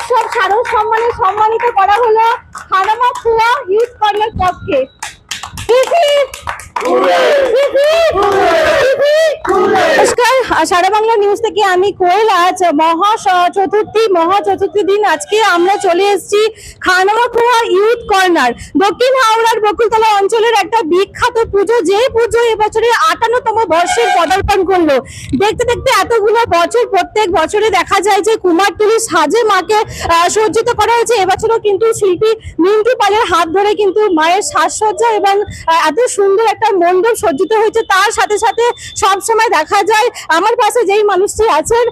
উৎসব স্মারক সম্মানে সম্মানিত করা হলো হানামা ফুয়া ইউথ কর্নার ক্লাবকে নমস্কার সারা বাংলা নিউজ থেকে আমি কোয়েল। আজ মহা চতুর্থী মহা চতুর্থী দিন। আজকে আমরা চলে এসেছি খানামাখুয়া ইউথ কর্নার দক্ষিণ হাওড়ার বকুলতলা অঞ্চলের একটা বিখ্যাত পুজো যে পুজো এবছরের আটান্নতম বর্ষের পদার্পণ করল। দেখতে দেখতে এতগুলো বছর, প্রত্যেক বছরে দেখা যায় যে কুমারটুলি সাজে মাকে সজ্জিত করা হয়েছে। এবছরও কিন্তু শিল্পী মিন্টু পালের হাত ধরে কিন্তু মায়ের সাজসজ্জা এবং এত সুন্দর একটা মণ্ডপ সজ্জিত হয়েছে। তার সাথে সাথে সব সময় দেখা যায়। আমার পাশে যেই মানুষটি আছেন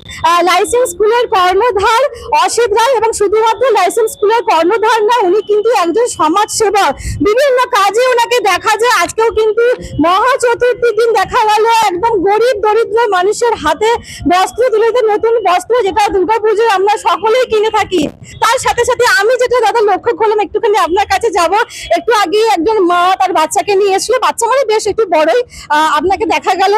লাইসেন্স স্কুলের কর্ণধার অসিত রায় এবং শুধুমাত্র লাইসেন্স স্কুলের কর্ণধার না, উনি কিন্তু একজন সমাজ সেবক বিভিন্ন কাজে ওনাকে দেখা যায়। আজকেও কিন্তু মহা চতুর্থীর দিন দেখা গেল। একদম গরিব, দরিদ্র মানুষের হাতে বস্ত্র তুলে নতুন বস্ত্র, যেটা দুর্গাপুজোয় আমরা সকলেই কিনে থাকি। তার সাথে সাথে আমি যেটা দাদা লক্ষ্য করলাম, একটুখানি আপনার কাছে যাব। একটু আগে একজন মা তার বাচ্চাকে নিয়ে এসেছিল। বাচ্চা মানে বেশ একটু বড়ই আপনাকে দেখা গেল।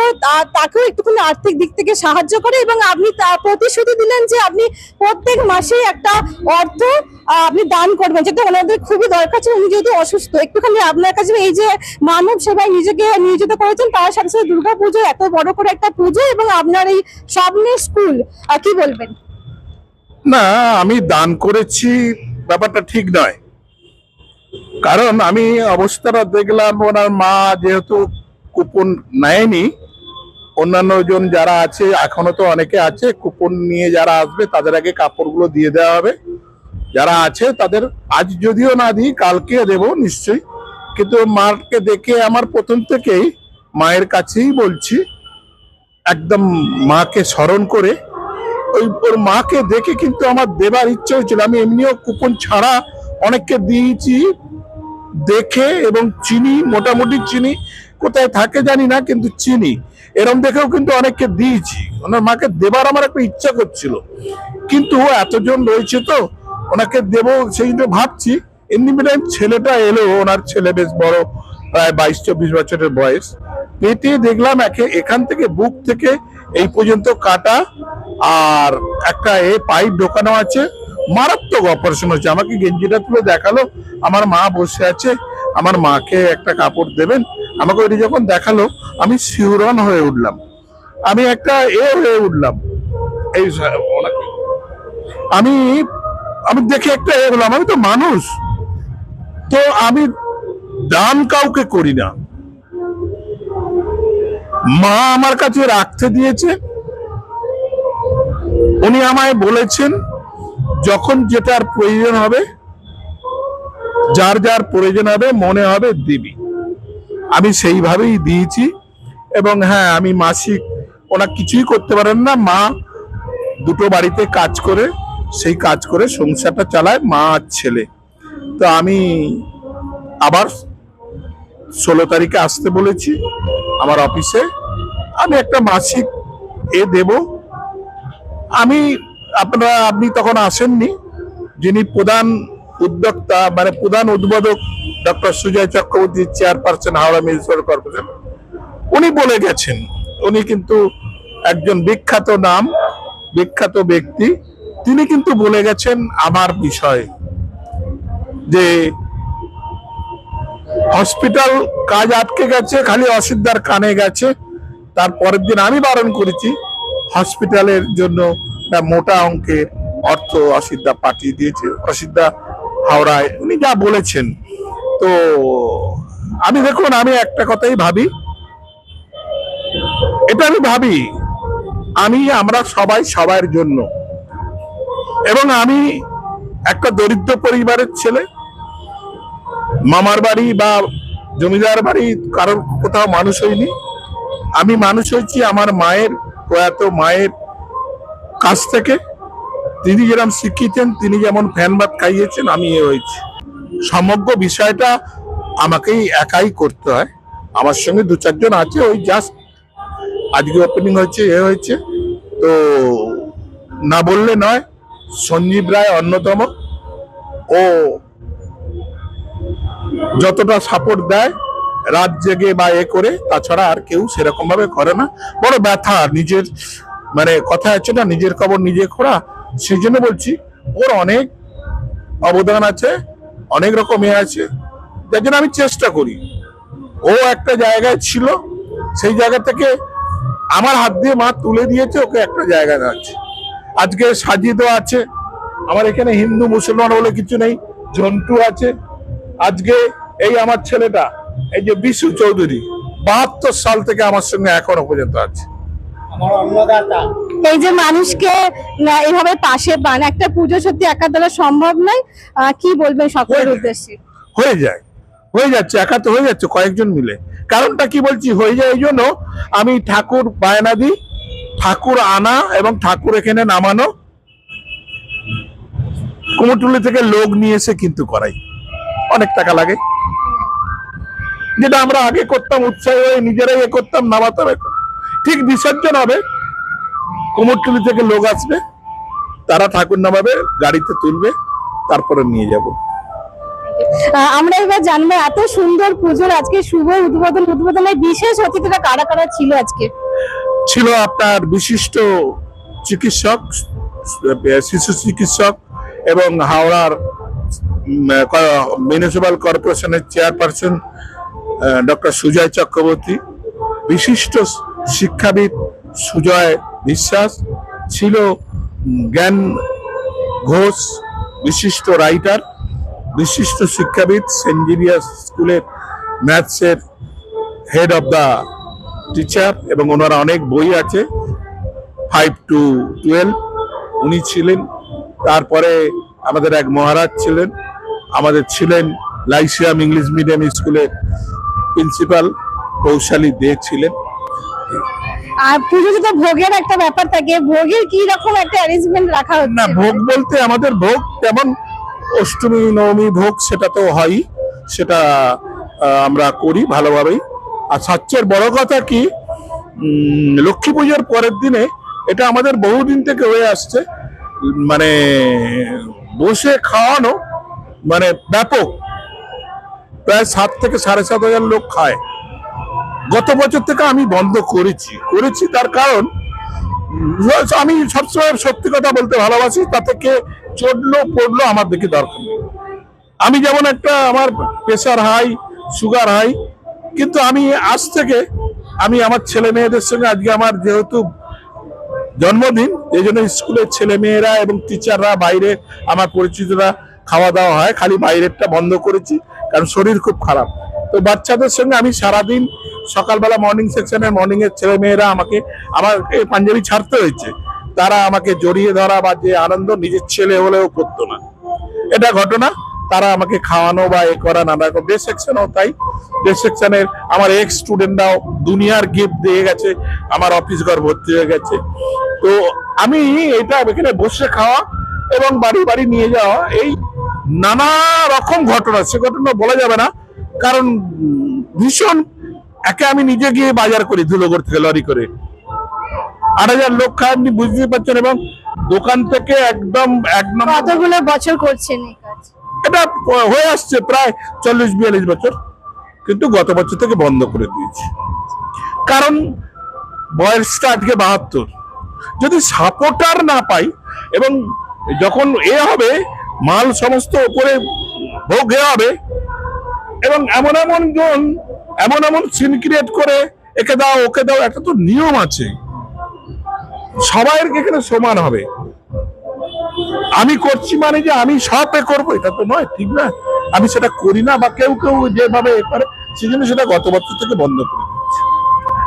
তাকেও একটুখানি আর্থিক দিক থেকে সাহায্য করে এবং আপনি প্রতিশ্রুতি দিলেন যে আপনি প্রত্যেক মাসে একটা অর্থ আপনি দান করবেন, যেটা ওনাদের খুবই দরকার ছিল। উনি যেহেতু অসুস্থ, একটুখানি আপনার কাছে এই যে মানব সেবায় নিজেকে নিয়োজিত করেছেন, তার সাথে সাথে দুর্গা পুজো এত বড় করে একটা পুজো এবং আপনার এই স্বপ্নের স্কুল কি বলবেন? না, আমি দান করেছি, ব্যাপারটা ঠিক নয়। কারণ আমি অবস্থাটা দেখলাম, ওনার মা যেহেতু কুপন নেয়নি অন্যান্য জন যারা আছে, এখনও তো অনেকে আছে, কুপন নিয়ে যারা আসবে, তাদের আগে কাপড়গুলো দিয়ে দেওয়া হবে। যারা আছে, তাদের আজ যদিও না দিই, কালকে দেব নিশ্চয়ই। কিন্তু মাকে দেখে আমার প্রথম থেকেই মায়ের কাছেই বলছি, একদম মাকে স্মরণ করে। ওই ওর মাকে দেখে কিন্তু আমার দেবার ইচ্ছে হয়েছিল। আমি এমনিও কুপন ছাড়া অনেককে দিয়েছি, দেখে এবং চিনি, মোটামুটি চিনি। কোথায় থাকে জানি না, কিন্তু চিনি। এরম দেখেও কিন্তু অনেককে দিয়েছি। ওনার মাকে দেবার আমার একটা ইচ্ছা করছিল। কিন্তু এতজন রয়েছে তো, ওনাকে দেব সেই জন্য ভাবছি, এমনি টাইম ছেলেটা এলো, ওনার ছেলে বেশ বড়, প্রায় বাইশ, চব্বিশ বছরের বয়স। পেটে দেখলাম একে, এখান থেকে বুক থেকে এই পর্যন্ত কাটা, আর একটা এ পাইপ ঢোকানো আছে। মারাত্মক অপারেশন হচ্ছে আমাকে গেঞ্জিটা তুলে দেখাল। আমার মা বসে আছে। আমার মাকে একটা কাপড় দেবেন, আমাকে ওইটি যখন দেখাল, আমি শিউরন হয়ে উঠলাম। আমি একটা এ হয়ে উঠলাম। এই আমি আমি দেখে একটা এ হলাম, আমি তো মানুষ। তো আমি দান কাউকে করি না। মা আমার কাছে রাখতে দিয়েছে। উনি আমায় বলেছেন, যখন যেটার প্রয়োজন হবে যার যার প্রয়োজন হবে, মনে হবে দিবি। আমি সেইভাবেই দিয়েছি। এবং হ্যাঁ আমি মাসিক ওনা কিছুই করতে পারেন না। মা দুটো বাড়িতে কাজ করে, সেই কাজ করে সংসারটা চালায়, মা আর ছেলে। তো আমি আবার ষোলো তারিখে আসতে বলেছি আমার অফিসে। আমি একটা মাসিক এ দেব। আমি আপনারা, আপনি তখন আসেননি। যিনি প্রধান উদ্যোক্তা মানে প্রধান উদ্বোধক doctor Sujoy Chakraborty chairperson Howrah municipal corporation. উনি বলে গেছেন, উনি কিন্তু একজন বিখ্যাত নাম, বিখ্যাত ব্যক্তি। তিনি কিন্তু বলে গেছেন আমার বিষয়ে যে হসপিটাল কাজ আটকে গেছে, খালি অসিদ্ধার কানে গেছে। তার পরের দিন আমি বারণ করেছি, হসপিটালের জন্য মোটা অঙ্কের অর্থ অসিদ্ধা পাঠিয়ে দিয়েছে। অসিদ্ধা হাওড়ায়, উনি যা বলেছেন। তো আমি দেখুন, আমি একটা কথাই ভাবি। এটা আমি ভাবি, আমি, আমরা সবাই সবার জন্য। এবং আমি একটা দরিদ্র পরিবারের ছেলে। মামার বাড়ি বা জমিদার বাড়ি কারোর কোথাও মানুষ হইনি আমি মানুষ হয়েছি আমার মায়ের প্রয়াত মায়ের কাছ থেকে। তিনি যেরকম শিখিয়েছেন, তিনি যেমন ফ্যান ভাত খাইয়েছেন, আমি এ হয়েছি। সমগ্র বিষয়টা আমাকেই একাই করতে হয়। আমার সঙ্গে দু চারজন আছে, ওই জাস্ট আজকে ওপেনিং হয়েছে, এ হয়েছে। তো না বললে নয়, সঞ্জীব রায় অন্যতম। ও যতটা সাপোর্ট দেয়, রাত জেগে বা এ করে, তাছাড়া আর কেউ সেরকম ভাবে করে না। বড় ব্যথা, নিজের মানে কথা আছে না, নিজের খবর নিজে খোঁড়া। সেই জন্য বলছি, ওর অনেক অবদান আছে, অনেক রকম আছে, যার জন্য আমি চেষ্টা করি। ও একটা জায়গায় ছিল, সেই জায়গা থেকে আমার হাত দিয়ে মা তুলে দিয়েছে, ওকে একটা জায়গায় আছে। আজকে সাজিদ আছে, আমার এখানে হিন্দু, মুসলমান বলে কিছু নেই জন্টু আছে। আজকে এই আমার ছেলেটা, এই যে বিশু চৌধুরী, বাহাত্তর সাল থেকে আমার সঙ্গে এখনও পর্যন্ত আছে। আমার অন্নদাতা। এই যে মানুষকে এভাবে পাশে পান একটা পুজো সত্যি একা দ্বারা সম্ভব নয়। কি বলবেন সকলের উদ্দেশ্যে? হয়ে যায় হয়ে যাচ্ছে একা তো হয়ে যাচ্ছে কয়েকজন মিলে। কারণটা কি বলছি হয়ে যায় এই জন্য আমি ঠাকুর বায়না দিই ঠাকুর আনা এবং ঠাকুর এখানে নামানো। কুমোরটুলি থেকে লোক নিয়ে এসে কিন্তু করাই। অনেক টাকা লাগে। যেটা আমরা আগে করতাম উৎসাহী হয়ে নিজেরাই এ করতাম নামাতাম ঠিক বিসর্জন হবে কুমোরটুলি থেকে লোক আসবে তারা ঠাকুর নামাবে গাড়িতে তুলবে তারপরে নিয়ে যাব। আমরা এবার জানব এত সুন্দর পুজোর আজকে শুভ উদ্বোধন। উদ্বোধনের বিশেষ অতিথিরা কারা কারা ছিল আজকে? ছিল আপনার বিশিষ্ট চিকিৎসক শিশু চিকিৎসক এবং হাওড়ার মিউনিসিপাল কর্পোরেশনের চেয়ারপারসন ডক্টর সুজয় চক্রবর্তী। বিশিষ্ট শিক্ষাবিদ সুজয় বিশ্বাস ছিল জ্ঞান ঘোষ, বিশিষ্ট রাইটার বিশিষ্ট শিক্ষাবিদ সেন্ট জেভিয়ার্স স্কুলের ম্যাথসের হেড অফ দ্য টিচার এবং ওনারা অনেক বই আছে ফাইভ টু টুয়েলভ উনি ছিলেন, তারপরে আমাদের এক মহারাজ ছিলেন, আমাদের ছিলেন লাইসিয়াম ইংলিশ মিডিয়াম স্কুলের প্রিন্সিপাল কৌশালী দে ছিলেন। আর পুজোতে তো ভোগের একটা ব্যাপার থাকে, ভোগের কি রকম একটা অ্যারেঞ্জমেন্ট রাখা না, ভোগ বলতে আমাদের ভোগ তেমন অষ্টমী, নবমী ভোগ সেটা তো হয়ই সেটা আমরা করি ভালোভাবেই। আর সবচেয়ে বড় কথা কি লক্ষ্মী পুজোর পরের দিনে এটা আমাদের বহুদিন থেকে হয়ে আসছে মানে বসে খাওয়ানো মানে ব্যাপক, প্রায় সাত থেকে সাড়ে সাত হাজার লোক খায়। গত বছর থেকে আমি বন্ধ করেছি। করেছি তার কারণ, আমি সবসময় সত্যি কথা বলতে ভালোবাসি তাতে কে চড়লো, পড়ল আমার দেখে দরকার আমি যেমন একটা আমার প্রেশার হাই সুগার হাই কিন্তু আমি আজ থেকে আমি আমার ছেলে মেয়েদের সঙ্গে আজকে আমার যেহেতু জন্মদিন, এই জন্য স্কুলের ছেলে মেয়েরা এবং টিচাররা বাইরে আমার পরিচিতরা খাওয়া দাওয়া হয়, খালি বাইরেরটা বন্ধ করেছি, কারণ শরীর খুব খারাপ। তো বাচ্চাদের সঙ্গে আমি সারাদিন সকালবেলা মর্নিং সেকশনের মর্নিং এর ছেলে মেয়েরা আমাকে, আমার পাঞ্জাবি ছাড়তে হয়েছে। তারা আমাকে জড়িয়ে ধরা বা যে আনন্দ নিজের ছেলে হলেও করতো না। এটা ঘটনা, তারা আমাকে খাওয়ানো বা এ করা নানা রকম। ডে সেকশনও তাই। ডে সেকশনের আমার এক্স স্টুডেন্টরাও দুনিয়ার গিফট দিয়ে গেছে, আমার অফিস ঘর ভর্তি হয়ে গেছে। তো আমি এটা এখানে বসে খাওয়া এবং বাড়ি বাড়ি নিয়ে যাওয়া, এই নানা রকম ঘটনা, সে ঘটনা বলা যাবে না। কারণ ভীষণ একে আমি নিজে গিয়ে বাজার করি ধুলোগড় থেকে লরি করে। আট হাজার লোক খায় আপনি বুঝতেই পারছেন এবং দোকান থেকে একদম এক কতগুলো বছর করছেন এটা হয়ে আসছে প্রায় চল্লিশ বিয়াল্লিশ বছর কিন্তু গত বছর থেকে বন্ধ করে দিয়েছি। কারণ বয়সটা আজকে বাহাত্তর। যদি সাপোর্টার না পাই এবং যখন এ হবে মাল সমস্ত উপরে ভোগ হবে এবং এমন এমন জন, এমন এমন সিন ক্রিয়েট করে, একে দাও, ওকে দাও, একটা তো নিয়ম আছে। সবাই এখানে সমান হবে। আমি করছি মানে যে আমি সব এ করব, এটা তো নয়, ঠিক না? আমি সেটা করি না বা কেউ কেউ যেভাবে এ করে, সেজন্য সেটা গত বছর থেকে বন্ধ করে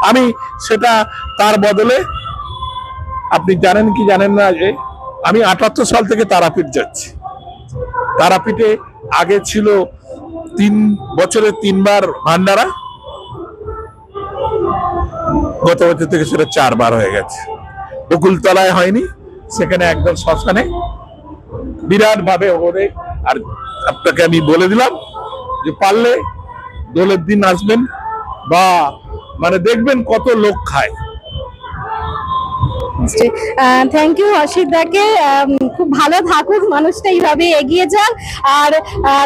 আমি সেটা তার বদলে, আপনি জানেন কি জানেন না যে, আমি আটাত্তর সাল থেকে তারাপীঠ যাচ্ছি। তারাপীঠে আগে ছিল তিন বছরে তিনবার ভান্ডারা। গত বছর থেকে সেটা চারবার হয়ে গেছে। বকুলতলায় হয়নি, সেখানে একদম শ্মশানে। বিরাট ভাবে ওরে আর আপনাকে আমি বলে দিলাম যে পারলে দোলের দিন আসবেন বা মানে দেখবেন কত লোক খায়। থ্যাংক ইউ অসিত দাকে। খুব ভালো থাকুক, মানুষটা এইভাবে এগিয়ে যান আর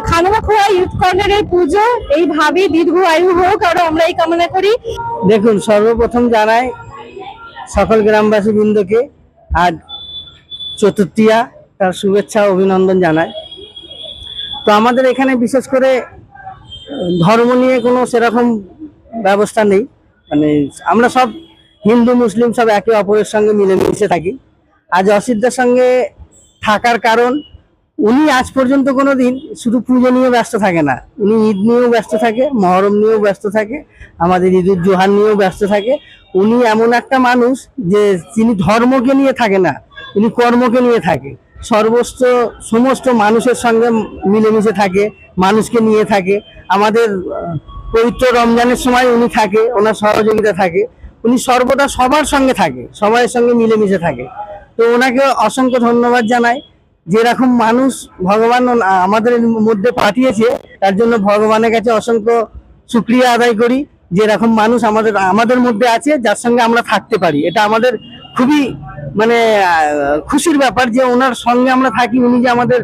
খানামাখোয়া ইউথ কর্নারের পুজো এইভাবে দীর্ঘ আয়ু হোক, আর আমরা এই কামনা করি। দেখুন, সর্বপ্রথম জানাই সকল গ্রামবাসী বৃন্দকে আজ চতুর্থিয়া, তার শুভেচ্ছা অভিনন্দন জানায় তো আমাদের এখানে বিশেষ করে ধর্ম নিয়ে কোনো সেরকম ব্যবস্থা নেই। মানে আমরা সব হিন্দু, মুসলিম সব একে অপরের সঙ্গে মিলেমিশে থাকি। আজ অসিদ্ধের সঙ্গে থাকার কারণ, উনি আজ পর্যন্ত কোনো দিন শুধু পুজো নিয়ে ব্যস্ত থাকে না। উনি ঈদ নিয়েও ব্যস্ত থাকে, মহরম নিয়েও ব্যস্ত থাকে, আমাদের ঈদুল জোহান নিয়েও ব্যস্ত থাকে। উনি এমন একটা মানুষ যে তিনি ধর্মকে নিয়ে থাকে না, উনি কর্মকে নিয়ে থাকে। সর্বস্ত সমস্ত মানুষের সঙ্গে মিলেমিশে থাকে, মানুষকে নিয়ে থাকে। আমাদের পবিত্র রমজানের সময় উনি থাকে, ওনার সহযোগিতা থাকে। উনি সর্বদা সবার সঙ্গে থাকে সবার সঙ্গে মিলেমিশে থাকে। তো ওনাকে অসংখ্য ধন্যবাদ জানাই। যেরকম মানুষ ভগবান আমাদের মধ্যে পাঠিয়েছে, তার জন্য ভগবানের কাছে অসংখ্য শুক্রিয়া আদায় করি। যে এরকম মানুষ আমাদের আমাদের মধ্যে আছে, যার সঙ্গে আমরা থাকতে পারি। এটা আমাদের খুবই মানে খুশির ব্যাপার যে ওনার সঙ্গে আমরা থাকি, উনি যে আমাদের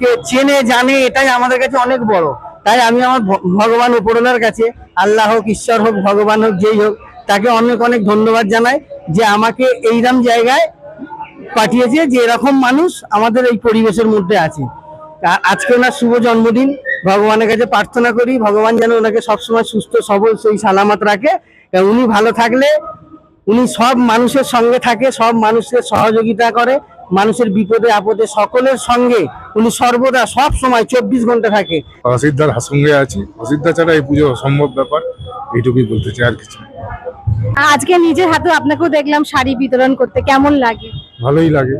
কে চেনে, জানে, এটাই আমাদের কাছে অনেক বড়। তাই আমি আমার ভগবান উপরওয়ালার কাছে, আল্লাহ হোক, ঈশ্বর হোক, ভগবান হোক, যেই হোক তাকে অনেক অনেক ধন্যবাদ জানাই যে আমাকে এইরকম জায়গায় পাঠিয়েছে যে এরকম মানুষ আমাদের এই পরিবেশের মধ্যে আছে। আজকে ওনার শুভ জন্মদিন। ভগবানের কাছে প্রার্থনা করি, ভগবান যেন ওনাকে সবসময় সুস্থ, সবল, সেই সালামত রাখে। উনি ভালো থাকলে, উনি সব মানুষের সঙ্গে থাকে, সব মানুষের সহযোগিতা করে, মানুষের বিপদে আপদে সকলের সঙ্গে উনি সর্বদা সব সময় চব্বিশ ঘণ্টা থাকে। অসিদ্ধার সঙ্গে আছি। অসিদ্ধা ছাড়া এই পুজো অসম্ভব ব্যাপার এইটুকুই বলতে চাই আর কিছু না। আজকে নিজের হাতে আপনাকেও দেখলাম শাড়ি বিতরণ করতে কেমন লাগে? ভালোই লাগে।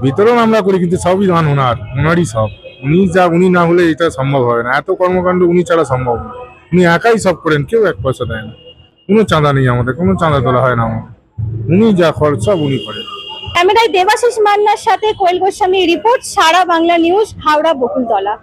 বিতরণ আমরা করি কিন্তু সবই দান ওনার ওনারই সব। উনি যা উনি না হলে এটা সম্ভব হবে না। এত কর্মকাণ্ড উনি ছাড়া সম্ভব না। উনি একাই সব করেন কেউ এক পয়সা দেয় না। কোনো চাঁদা নেই আমাদের কোনো চাঁদা তোলা হয় না আমাদের। উনি যা খরচ সব উনি করেন। ক্যামেরায় দেবাশিস মান্নার সাথে কোয়েল গোস্বামী রিপোর্ট সারা বাংলা নিউজ হাওড়া বকুলতলা।